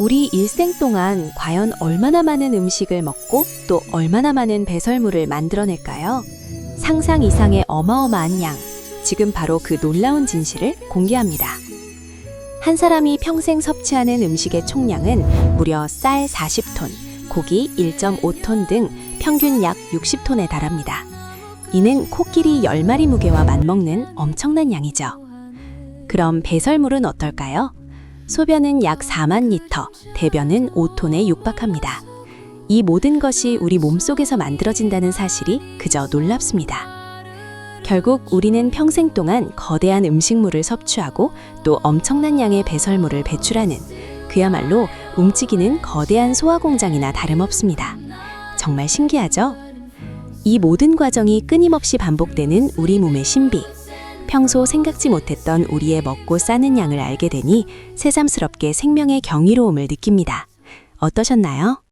우리 일생 동안 과연 얼마나 많은 음식을 먹고 또 얼마나 많은 배설물을 만들어낼까요? 상상 이상의 어마어마한 양. 지금 바로 그 놀라운 진실을 공개합니다. 한 사람이 평생 섭취하는 음식의 총량은 무려 쌀 40톤, 고기 1.5톤 등 평균 약 60톤에 달합니다. 이는 코끼리 10마리 무게와 맞먹는 엄청난 양이죠. 그럼 배설물은 어떨까요? 소변은 약 4만 리터, 대변은 5톤에 육박합니다. 이 모든 것이 우리 몸속에서 만들어진다는 사실이 그저 놀랍습니다. 결국 우리는 평생 동안 거대한 음식물을 섭취하고 또 엄청난 양의 배설물을 배출하는 그야말로 움직이는 거대한 소화 공장이나 다름없습니다. 정말 신기하죠? 이 모든 과정이 끊임없이 반복되는 우리 몸의 신비. 평소 생각지 못했던 우리의 먹고 싸는 양을 알게 되니 새삼스럽게 생명의 경이로움을 느낍니다. 어떠셨나요?